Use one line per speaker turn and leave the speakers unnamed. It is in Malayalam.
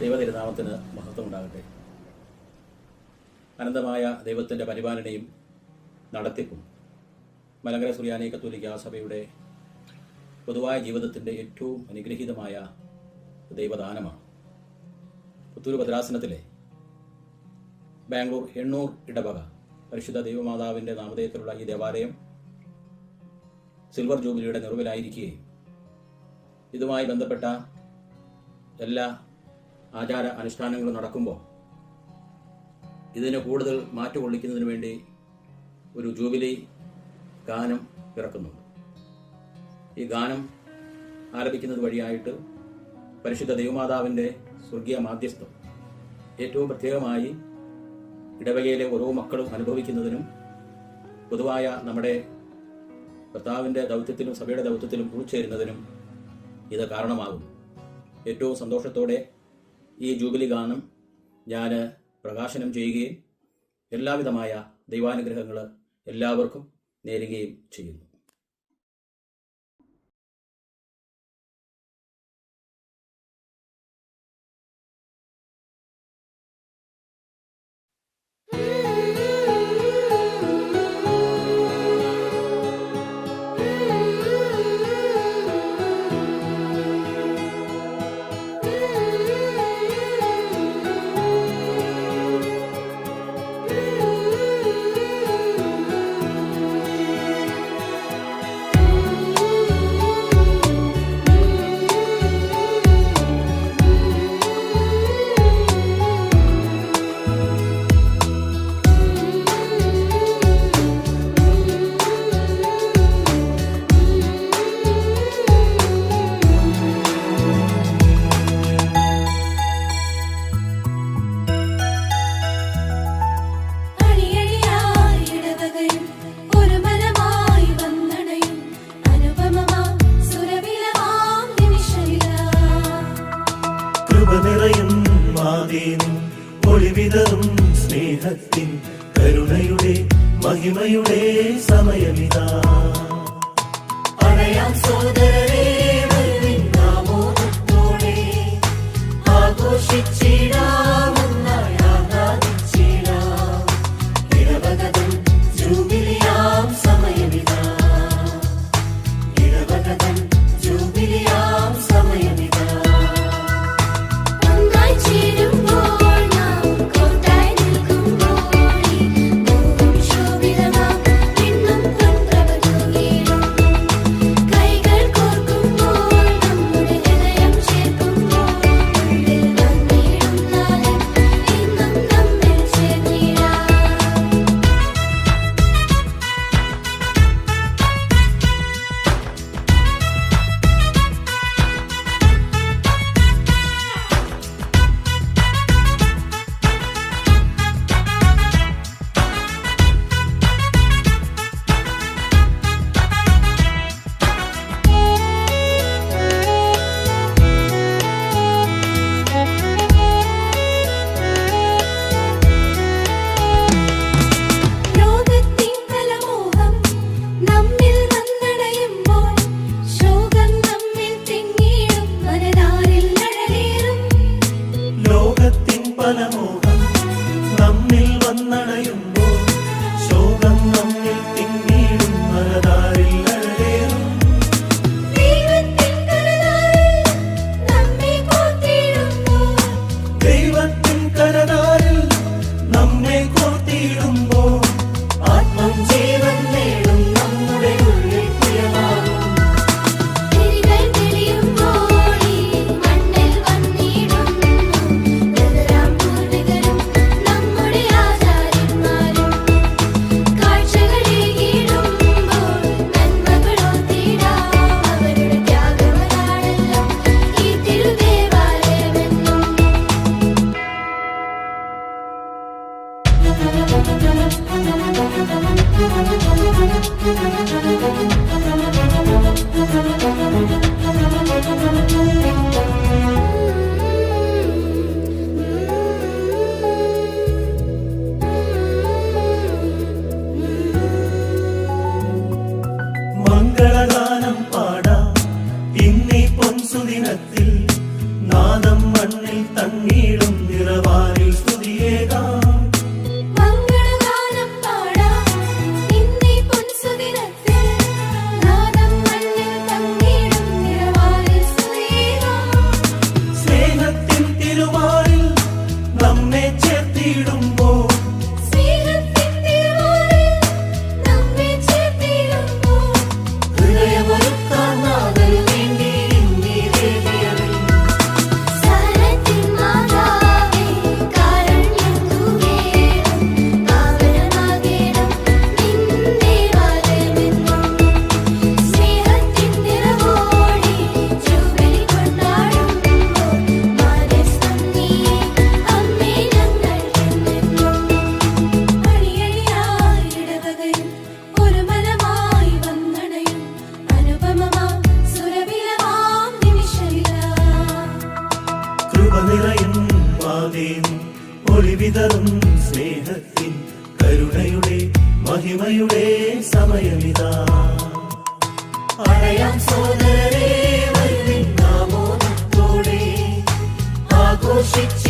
ദൈവതിരുനാമത്തിന് മഹത്വം ഉണ്ടാകട്ടെ അനന്തമായ ദൈവത്തിന്റെ പരിപാലനയും നടത്തിപ്പും മലങ്കര സുറിയാനി കത്തോലിക്ക സഭയുടെ പൊതുവായ ജീവിതത്തിന്റെ ഏറ്റവും അനുഗ്രഹീതമായ ദൈവദാനമാണ്. പുത്തൂർ ഭദ്രാസനത്തിലെ ബാംഗ്ലൂർ എണ്ണൂർ ഇടവക പരിശുദ്ധ ദൈവമാതാവിന്റെ നാമധേയത്തിലുള്ള ഈ ദേവാലയം സിൽവർ ജൂബിലിയുടെ നിറവിലായിരിക്കുകയും ഇതുമായി ബന്ധപ്പെട്ട എല്ലാ ആചാര അനുഷ്ഠാനങ്ങൾ നടക്കുമ്പോൾ ഇതിനെ കൂടുതൽ മാറ്റുകൊള്ളിക്കുന്നതിന് വേണ്ടി ഒരു ജൂബിലി ഗാനം ഇറക്കുന്നുണ്ട്. ഈ ഗാനം ആലപിക്കുന്നത് വഴിയായിട്ട് പരിശുദ്ധ ദൈവമാതാവിന്റെ സ്വർഗീയ മാധ്യസ്ഥം ഏറ്റവും പ്രത്യേകമായി ഇടവകയിലെ ഓരോ മക്കളും അനുഭവിക്കുന്നതിനും പൊതുവായ നമ്മുടെ കർത്താവിന്റെ ദൗത്യത്തിലും സഭയുടെ ദൗത്യത്തിലും ഉൾച്ചേരുന്നതിനും ഇത് കാരണമാകും ഏറ്റവും സന്തോഷത്തോടെ ഈ ജൂബിലി ഗാനം ഞാൻ പ്രകാശനം ചെയ്യുകയും എല്ലാവിധമായ ദൈവാനുഗ്രഹങ്ങൾ എല്ലാവർക്കും നേരുകയും ചെയ്യുന്നു.
മാതേനും ഒളിവിതറും സ്നേഹത്തിൻ കരുണയുടെ മഹിമയുടെ സമയമിതാ. അണയാം സോദരരെ
വിതറും സ്നേഹത്തിൻ കരുണയുടെ മഹിമയുടെ സമയമിതാ. പറയാം സോദരേ വരുവിൻ നാമോദത്തോടെ ആഘോഷിച്ച